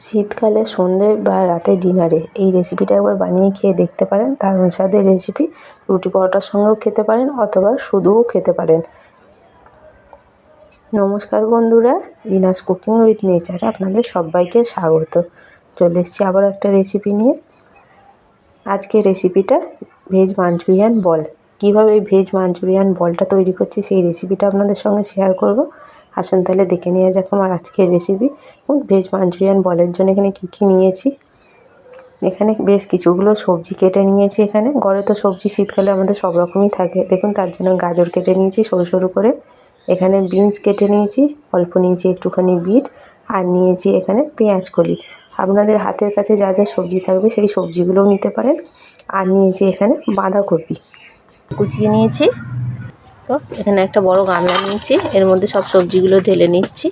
শীতকালে, সন্ধে বা রাতে ডিনারে। এই রেসিপিটা একবার বানিয়ে খেয়ে দেখতে পারেন। দারুণ স্বাদের রেসিপি রুটি পরোটার সঙ্গেও খেতে পারেন অথবা শুধুও খেতে পারেন। নমস্কার বন্ধুরা, রিনাস কুকিং উইথ নেচারে আপনাদের সবাইকে স্বাগত। চলে এসেছি আবার একটা রেসিপি নিয়ে। আজকে রেসিপিটা ভেজ মাঞ্চুরিয়ান বল। কীভাবে এই ভেজ মাঞ্চুরিয়ান বলটা তৈরি করছি সেই রেসিপিটা আপনাদের সঙ্গে শেয়ার করব। আসুন তাহলে দেখে নেওয়া যাক আমার আজকের রেসিপি এবং ভেজ মাঞ্চুরিয়ান বলের জন্য এখানে কী কী নিয়েছি? এখানে বেশ কিছুগুলো সবজি কেটে নিয়েছি এখানে। ঘরে তো সবজি শীতকালে আমাদের সব রকমই থাকে। দেখুন, তার জন্য গাজর কেটে নিয়েছি সরু সরু করে। এখানে বিনস কেটে নিয়েছি, অল্প নিয়েছি একটুখানি বিট আর নিয়েছি এখানে পেঁয়াজ কলি। আপনাদের হাতের কাছে যা যা সবজি থাকবে সেই সবজিগুলোও নিতে পারেন। আর নিয়েছি এখানে বাঁধাকপি। কুচিয়ে নিয়েছি। তো এখানে একটা বড় গামলা নিয়েছি। এর মধ্যে সব সবজিগুলো ঢেলে নিচ্ছি।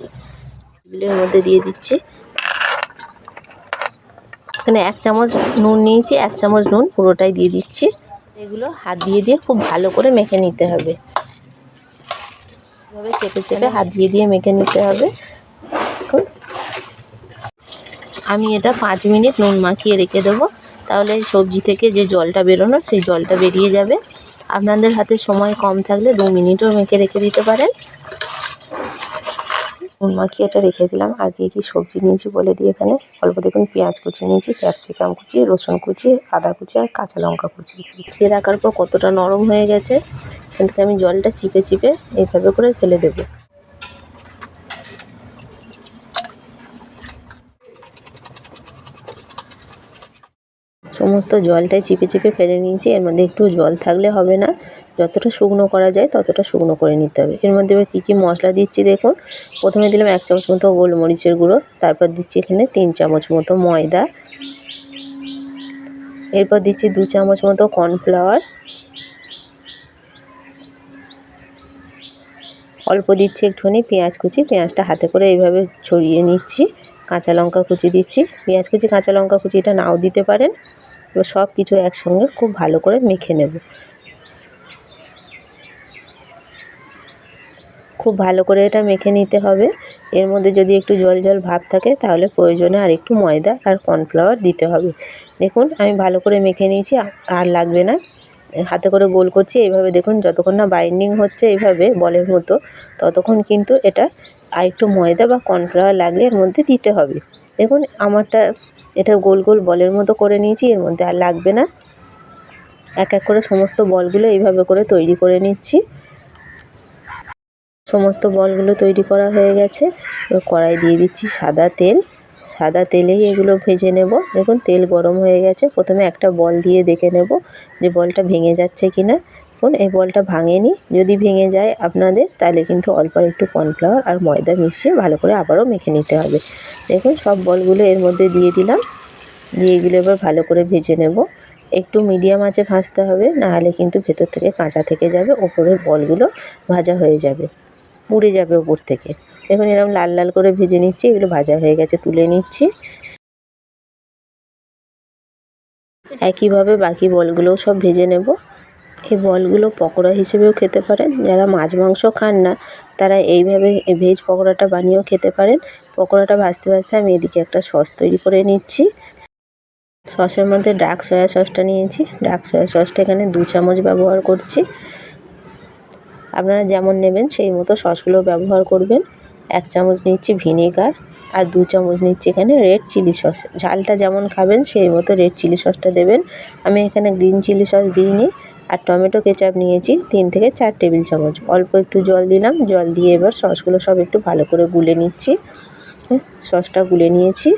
এর মধ্যে দিয়ে দিচ্ছি। এখানে এক চামচ নুন নিয়েছি, এক চামচ নুন পুরোটাই দিয়ে দিচ্ছি। এগুলো হাত দিয়ে দিয়ে খুব ভালো করে মেখে নিতে হবে। এভাবে চেপে চেপে হাত দিয়ে দিয়ে মেখে নিতে হবে। আমি এটা পাঁচ মিনিট নুন মাখিয়ে রেখে দেবো। তাহলে সবজি থেকে যে জলটা বেরোনো, সেই জলটা বেরিয়ে যাবে। আপনাদের হাতে সময় কম থাকলে দু মিনিটও মেখে রেখে দিতে পারেন। নুন এটা রেখে দিলাম। আর দিয়ে কি সবজি নিয়েছি বলে দিয়ে এখানে। অল্প দেখুন পেঁয়াজ কুচি নিয়েছি, ক্যাপসিকাম কুচি, রসুন কুচি, আদা কুচি আর কাঁচা লঙ্কা কুচি। ফের রাখার পর কতটা নরম হয়ে গেছে, সেটাকে আমি জলটা চিপে চিপে এইভাবে করে ফেলে দেবো। সমস্ত জলটাই চিপে চিপে ফেলে নিয়েছি। এর মধ্যে একটু জল থাকলে হবে না। যতটা শুকনো করা যায় ততটা শুকনো করে নিতে হবে। এর মধ্যে এবার কী কী মশলা দিচ্ছি দেখুন। প্রথমে দিলাম এক চামচ মতো গোলমরিচের গুঁড়ো। তারপর দিচ্ছি এখানে তিন চামচ মতো ময়দা। এরপর দিচ্ছি দু চামচ মতো কর্নফ্লাওয়ার। অল্প দিচ্ছি একটুখানি পেঁয়াজ কুচি। পেঁয়াজটা হাতে করে এইভাবে ছড়িয়ে নিচ্ছি। কাঁচা লঙ্কা কুচি দিচ্ছি। পেঁয়াজ কুচি, কাঁচা লঙ্কা কুচি এটা নাও দিতে পারেন। এবার সব কিছু একসঙ্গে খুব ভালো করে মেখে নেব। খুব ভালো করে এটা মেখে নিতে হবে। এর মধ্যে যদি একটু জল জল ভাব থাকে, তাহলে প্রয়োজনে আর একটু ময়দা আর কর্নফ্লাওয়ার দিতে হবে। দেখুন, আমি ভালো করে মেখে নিয়েছি আর লাগবে না। হাতে করে গোল করছি, এইভাবে দেখুন, যতক্ষণ না বাইন্ডিং হচ্ছে, এইভাবে বলের মতো, ততক্ষণ কিন্তু এটা আর একটু ময়দা বা কর্নফ্লাওয়ার লাগলে এর মধ্যে দিতে হবে। দেখুন, আমারটা এটা গোল গোল বলের মতো করে নিয়েছি, এর মধ্যে আর লাগবে না। এক এক করে সমস্ত বলগুলো এইভাবে করে তৈরি করে নিচ্ছি। সমস্ত বলগুলো তৈরি করা হয়ে গেছে। এবার কড়াই দিয়ে দিচ্ছি সাদা তেল। সাদা তেলেই এগুলো ভেজে নেব। দেখুন, তেল গরম হয়ে গেছে। প্রথমে একটা বল দিয়ে দেখে নেব যে বলটা ভেঙে যাচ্ছে কি না দেখুন এই বলটা ভাঙেনি যদি ভেঙে যায় আপনাদের, তাহলে কিন্তু অল্প একটু কর্নফ্লাওয়ার আর ময়দা মিশিয়ে ভালো করে আবারও মেখে নিতে হবে। দেখুন, সব বলগুলো এর মধ্যে দিয়ে দিলাম। দিয়ে এগুলো এবার ভালো করে ভেজে নেব। একটু মিডিয়াম আঁচে ভাজতে হবে নাহলে কিন্তু ভেতর থেকে কাঁচা থেকে যাবে, ওপরের বলগুলো ভাজা হয়ে যাবে, পুড়ে যাবে ওপর থেকে। দেখুন, এরকম লাল লাল করে ভেজে নিচ্ছি, এগুলো ভাজা হয়ে গেছে, তুলে নিচ্ছি। একইভাবে বাকি বলগুলোও সব ভেজে নেব। এই বলগুলো পকোড়া হিসেবেও খেতে পারেন। যারা মাছ মাংস খান না, তারা এইভাবে ভেজ পকোড়াটা বানিয়েও খেতে পারেন। পকোড়াটা ভাজতে ভাজতে আমি এদিকে একটা সস তৈরি করে নিচ্ছি। সসের মধ্যে ডার্ক সয়া সসটা নিয়েছি। ডার্ক সয়া সসটা এখানে দু চামচ ব্যবহার করছি। আপনারা যেমন নেবেন, সেই মতো সসগুলো ব্যবহার করবেন। এক চামচ নিচ্ছি ভিনেগার আর দু চামচ নিচ্ছি এখানে রেড চিলি সস। ঝালটা যেমন খাবেন, সেই মতো রেড চিলি সসটা দেবেন। আমি এখানে গ্রিন চিলি সস দিইনি। আর টমেটো কেচাপ নিয়েছি তিন থেকে চার টেবিল চামচ। অল্প একটু জল দিলাম, জল দিয়ে এবার সসগুলো সব একটু ভালো করে গুলে নিচ্ছি। সসটা গুলে নিয়েছি।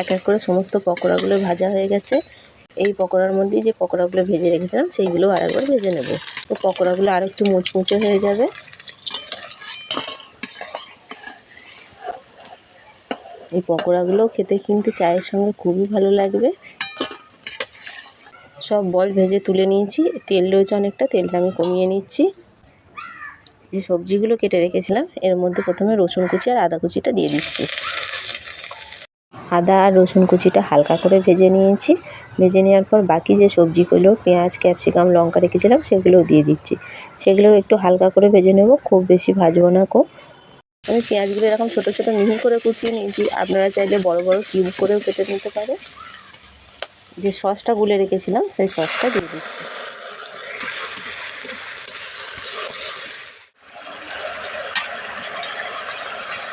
এক এক করে সমস্ত পকোড়াগুলো ভাজা হয়ে গেছে। এই পকোড়ার মধ্যে যে পকোড়াগুলো ভেজে রেখেছিলাম, সেইগুলো আরেকবার ভেজে নেব। তো পকোড়াগুলো আর একটু মুচমুচে হয়ে যাবে। এই পকোড়াগুলো খেতে কিন্তু চায়ের সঙ্গে খুবই ভালো লাগবে। সব বল ভেজে তুলে নিয়েছি। তেল রয়েছে অনেকটা, তেলটা আমি কমিয়ে নিচ্ছি। যে সবজিগুলো কেটে রেখেছিলাম, এর মধ্যে প্রথমে রসুন কুচি আর আদা কুচিটা দিয়ে দিচ্ছি। আদা আর রসুন কুচিটা হালকা করে ভেজে নিয়েছি। ভেজে নেওয়ার পর বাকি যে সবজিগুলো, পেঁয়াজ, ক্যাপসিকাম, লঙ্কা রেখেছিলাম, সেগুলোও দিয়ে দিচ্ছি। সেগুলোও একটু হালকা করে ভেজে নেব, খুব বেশি ভাজবো না কো আমি পেঁয়াজগুলো এরকম ছোটো ছোটো মিহি করে কুচিয়ে নিয়েছি। আপনারা চাইলে বড় বড় কিউব করেও কেটে নিতে পারে যে সসটা গুলে রেখেছিলাম, সেই সসটা দিয়ে দিচ্ছি।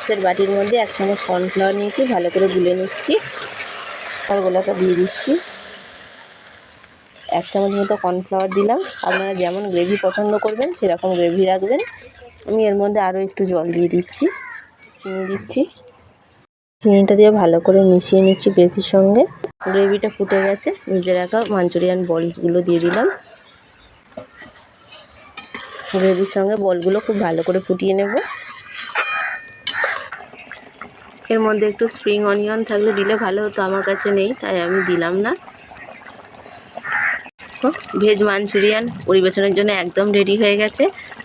ফের বাটির মধ্যে এক চামচ কর্নফ্লাওয়ার নিয়েছি, ভালো করে গুলে নিচ্ছি। গোলাটা দিয়ে দিচ্ছি। এক চামচ মতো কর্নফ্লাওয়ার দিলাম। আপনারা যেমন গ্রেভি পছন্দ করবেন, সেরকম গ্রেভি রাখবেন। আমি এর মধ্যে আরও একটু জল দিয়ে দিচ্ছি, চিনি দিচ্ছি। চিনিটা দিয়ে ভালো করে মিশিয়ে নিচ্ছি গ্রেভির সঙ্গে। গ্রেভিটা ফুটে গেছে। ভেজে রাখা মাঞ্চুরিয়ান বলসগুলো দিয়ে দিলাম। গ্রেভির সঙ্গে বলগুলো খুব ভালো করে ফুটিয়ে নেব। এর মধ্যে একটু স্প্রিং অনিয়ন থাকলে দিলে ভালো হতো, আমার কাছে নেই, তাই আমি দিলাম না। ভেজ মাঞ্চুরিয়ান পরিবেশনের জন্য একদম রেডি হয়ে গেছে।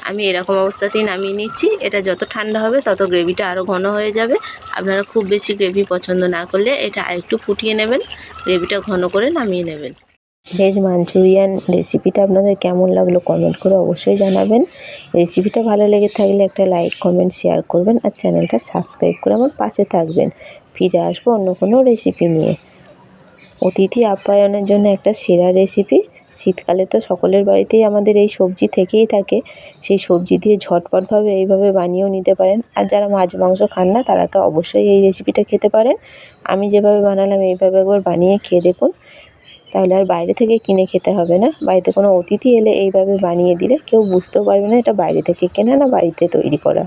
আমি এরকম অবস্থাতেই নামিয়ে নিচ্ছি। এটা যত ঠান্ডা হবে, তত গ্রেভিটা আরও ঘন হয়ে যাবে। আপনারা খুব বেশি গ্রেভি পছন্দ না করলে এটা আরেকটু ফুটিয়ে নেবেন। গ্রেভিটা ঘন করে নামিয়ে নেবেন। ভেজ মাঞ্চুরিয়ান রেসিপিটা আপনাদের কেমন লাগল কমেন্ট করে অবশ্যই জানাবেন। রেসিপিটা ভালো লেগে থাকলে একটা লাইক কমেন্ট শেয়ার করবেন আর চ্যানেলটা সাবস্ক্রাইব করে আমার পাশে থাকবেন। ফিরে আসব অন্য কোনো রেসিপি নিয়ে। অতিথি আপ্যায়নের জন্য একটা সেরা রেসিপি শীতকালে তো সকলের বাড়িতেই আমাদের এই সবজি থেকেই থাকে। সেই সবজি দিয়ে ঝটপটভাবে এইভাবে বানিয়েও নিতে পারেন। আর যারা মাছ মাংস খান না, তারা তো অবশ্যই এই রেসিপিটা খেতে পারেন। আমি যেভাবে বানালাম, এইভাবে একবার বানিয়ে খেয়ে দেখুন। তাহলে আর বাইরে থেকে কিনে খেতে হবে না। বাড়িতে কোনো অতিথি এলে এইভাবে বানিয়ে দিলে কেউ বুঝতেও পারবে না এটা বাইরে থেকে কেনা না বাড়িতে তৈরি করা।